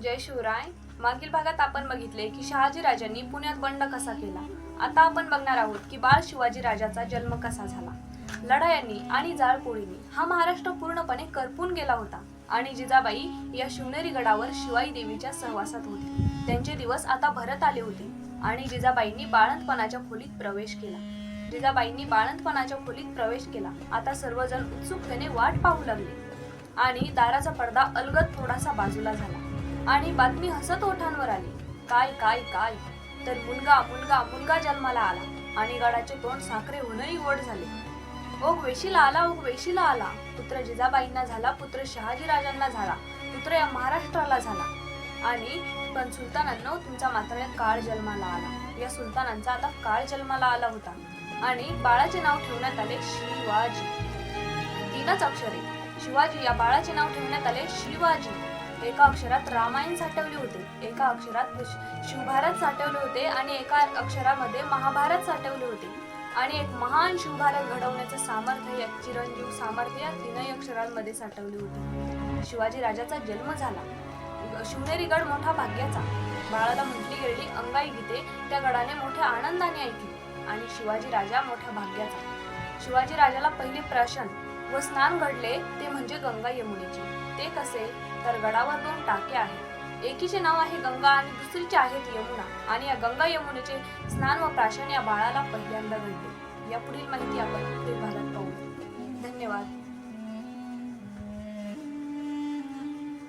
जय शिवराय. मागील भागात आपण बघितले की शहाजी राजांनी पुण्यात बंड कसा केला? आता आपण बघणार आहोत की बाळ शिवाजी राजाचा जन्म कसा झाला? लढायांनी आणि जाळपोळींनी हा महाराष्ट्र पूर्णपणे करपून गेला होता आणि जिजाबाई या शिवनेरी गडावर शिवाई देवीच्या सहवासात होते. त्यांचे दिवस आता भरत आले होते आणि जिजाबाईंनी बाळंतपणाच्या खोलीत प्रवेश केला. जिजाबाईंनी बाळंतपणाच्या खोलीत प्रवेश केला. आता सर्वजण उत्सुकतेने वाट पाहू लागले आणि दाराचा पडदा अलगद थोडासा बाजूला झाला. आणि बातमी हसत ओठांवर आली. काय काय काय तर मुलगा मुलगा मुलगा जन्माला आला आणि गडाचे तोंड साखरे होऊनही गोड झाले. ओग वेशीला आला ओग वेशीला आला. पुत्र जिजाबाईंना झाला पुत्र शहाजी राजांना झाला पुत्र या महाराष्ट्राला झाला. आणि पण सुलतानांनो तुमचा मात्र काळ जन्माला आला. या सुलतानांचा आता काळ जन्माला आला होता. आणि बाळाचे नाव ठेवण्यात आले शिवाजी. तीनच अक्षरे. शिवाजी या बाळाचे नाव ठेवण्यात आले शिवाजी. एका अक्षरात रामायण साठवले होते एका अक्षरात शिवभारत साठवले होते आणि एका अक्षरामध्ये महाभारत साठवले होते. आणि एक महान शिवभारत घडवण्याचं सामर्थ्य चिरंजीव सामर्थ्य या तीनही अक्षरांमध्ये साठवले होते. शिवाजी राजाचा जन्म झाला. शिवनेरी गड मोठा भाग्याचा. बाळाला म्हटली गेलेली अंगाई गीते त्या गडाने मोठ्या आनंदाने ऐकली आणि शिवाजी राजा मोठ्या भाग्याचा. शिवाजी राजाला पहिले प्राशन व स्नान घडले ते म्हणजे गंगा यमुनेचे. ते कसे? तर गडावर दोन टाके आहेत. एकीचे नाव आहे गंगा आणि दुसरीचे आहेत यमुना. आणि या गंगा यमुनेचे स्नान व प्राशन या बाळाला पहिल्यांदा घडले. या पुढील माहिती आपण पुढील भागात पाहू. धन्यवाद.